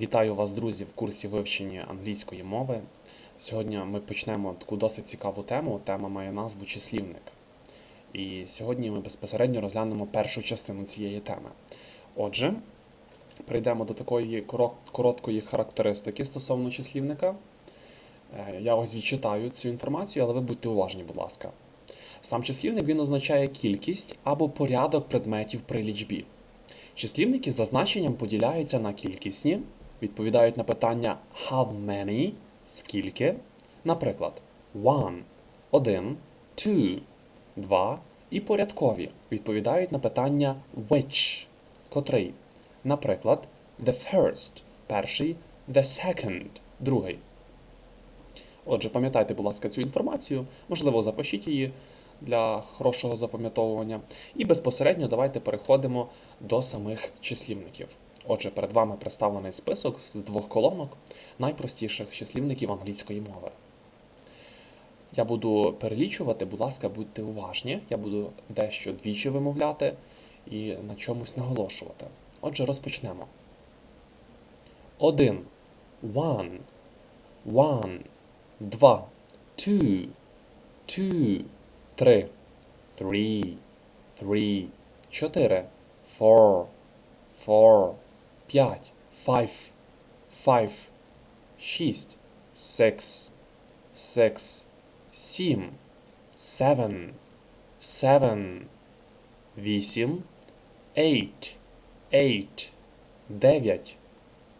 Вітаю вас, друзі, в курсі вивчення англійської мови. Сьогодні ми почнемо таку досить цікаву тему. Тема має назву числівник. І сьогодні ми безпосередньо розглянемо першу частину цієї теми. Отже, перейдемо до такої короткої характеристики стосовно числівника. Е, Я ось відчитаю цю інформацію, але ви будьте уважні, будь ласка. Сам числівник він означає кількість або порядок предметів при лічбі. Числівники за значенням поділяються на кількісні, відповідають на питання how many скільки. Наприклад, one один, two два і порядкові відповідають на питання which котрий. Наприклад, the first перший, the second другий. Отже, пам'ятайте, будь ласка, цю інформацію, можливо, запишіть її для хорошого запам'ятовування. І безпосередньо давайте переходимо до самих числівників. Отже, перед вами представлений список з двох колонок найпростіших числівників англійської мови. Я буду перелічувати, будь ласка, будьте уважні. Я буду дещо двічі вимовляти і на чомусь наголошувати. Отже, розпочнемо. Один. One. One. Два. Two. Two. Три. Three. Three. Чотири. Four. Four. 5, 5, 6, 6, 6, 7, 7, 7, 8, 8, 8,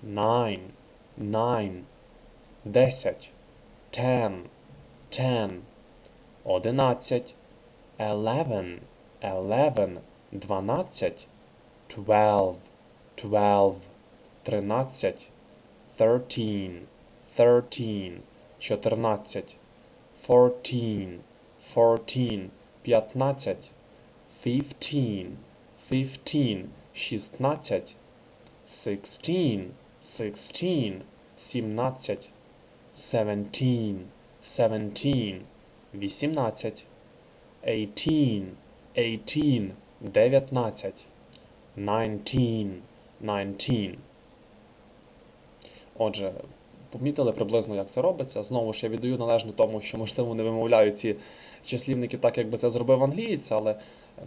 9, 9, 9, 10, 10, 10, 11, 11, 12, 12, Twelve. Тринадцять. Thirteen. Thirteen. Чотирнадцять. Fourteen. Fourteen. П'ятнадцять. Fifteen. Fifteen. Шістнадцять. Sixteen. Sixteen. Сімнадцять. Seventeen. Seventeen. Вісімнадцять. Eighteen. Eighteen. Дев'ятнадцять. Nineteen. Отже, помітили приблизно, як це робиться. Знову ж я віддаю належне тому, що, можливо, не вимовляю ці числівники так, як би це зробив англієць, але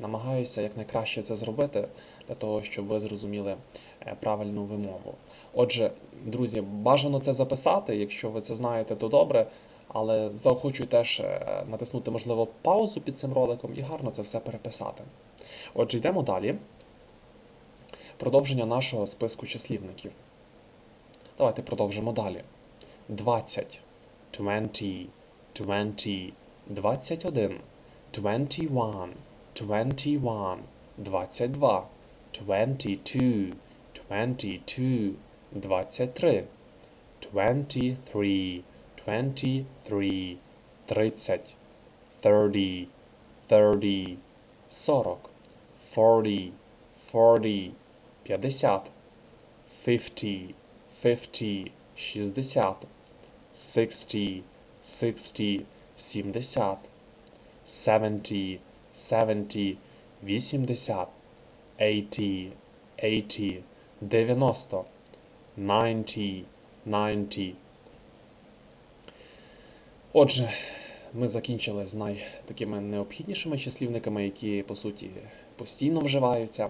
намагаюся якнайкраще це зробити для того, щоб ви зрозуміли е, правильну вимову. Отже, друзі, бажано це записати. Якщо ви це знаєте, то добре. Але заохочую теж е, натиснути, можливо, паузу під цим роликом і гарно це все переписати. Отже, йдемо далі. Продовження нашого списку числівників. Давайте продовжимо далі. 20, 20, 20, 21, 21, 21, 22, 22, 22, 23, 23, 23, 30, 30, 30, 40, 40, 40, 50, 50, 50, 60, 60, 60, 70, 70, 70, 80, 80, 80, 90, 90, 90. Отже, ми закінчили з найтакими необхіднішими числівниками, які по суті постійно вживаються.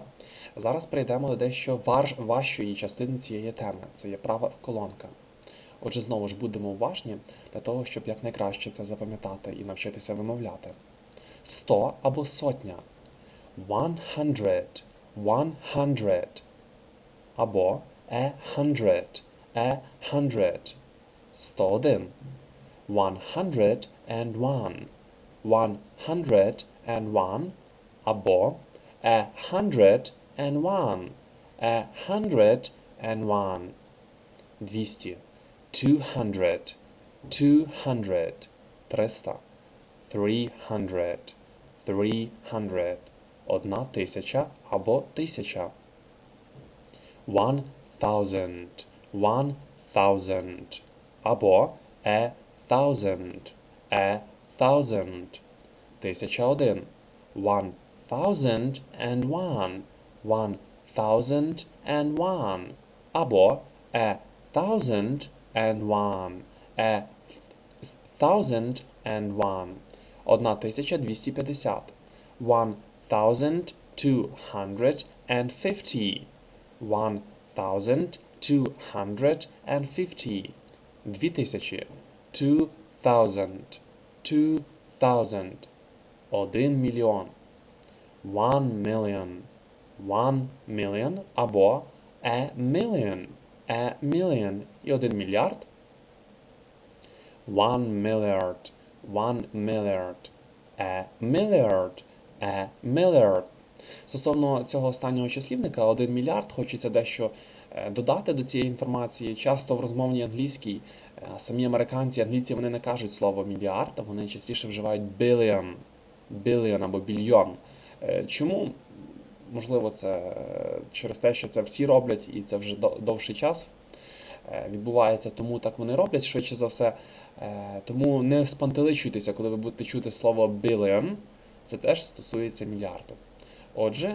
Зараз перейдемо до дещо важ- важчої частини цієї теми. Це є права колонка. Отже, знову ж будемо уважні для того, щоб якнайкраще це запам'ятати і навчитися вимовляти. Сто або сотня. One hundred. One hundred. Або a hundred. A hundred. Один. One hundred and one. One hundred and one. Або a hundred and one. A hundred and one. Двісті. Two hundred. Two hundred. Триста. Three hundred. Three hundred. Одна тисяча або тисяча. One thousand. One thousand. Або a thousand. A thousand. Тисяча один. One thousand and one. One thousand and one. Або a thousand and one. A thousand and one. Одна тисяча двісті п'ятдесят. One thousand two hundred and fifty. One thousand two hundred and fifty. Дві тисячі. Two thousand. Two thousand. Один мільйон. One million. One million або a million. A million. І один мільярд. One milliard. One milliard. A milliard. A milliard. Стосовно цього останнього числівника, 1 мільярд, хочеться дещо е, додати до цієї інформації. Часто в розмовній англійській е, самі американці, англійці, вони не кажуть слово мільярд, вони частіше вживають billion, billion або більйон. Е, Чому? Можливо, це е, через те, що це всі роблять, і це вже довший час е, відбувається, тому так вони роблять швидше за все. Тому не спантеличуйтеся, коли ви будете чути слово billion, це теж стосується мільярду. Отже,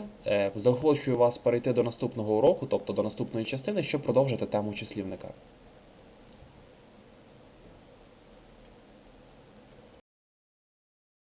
заохочую вас перейти до наступного уроку, тобто до наступної частини, щоб продовжити тему числівника.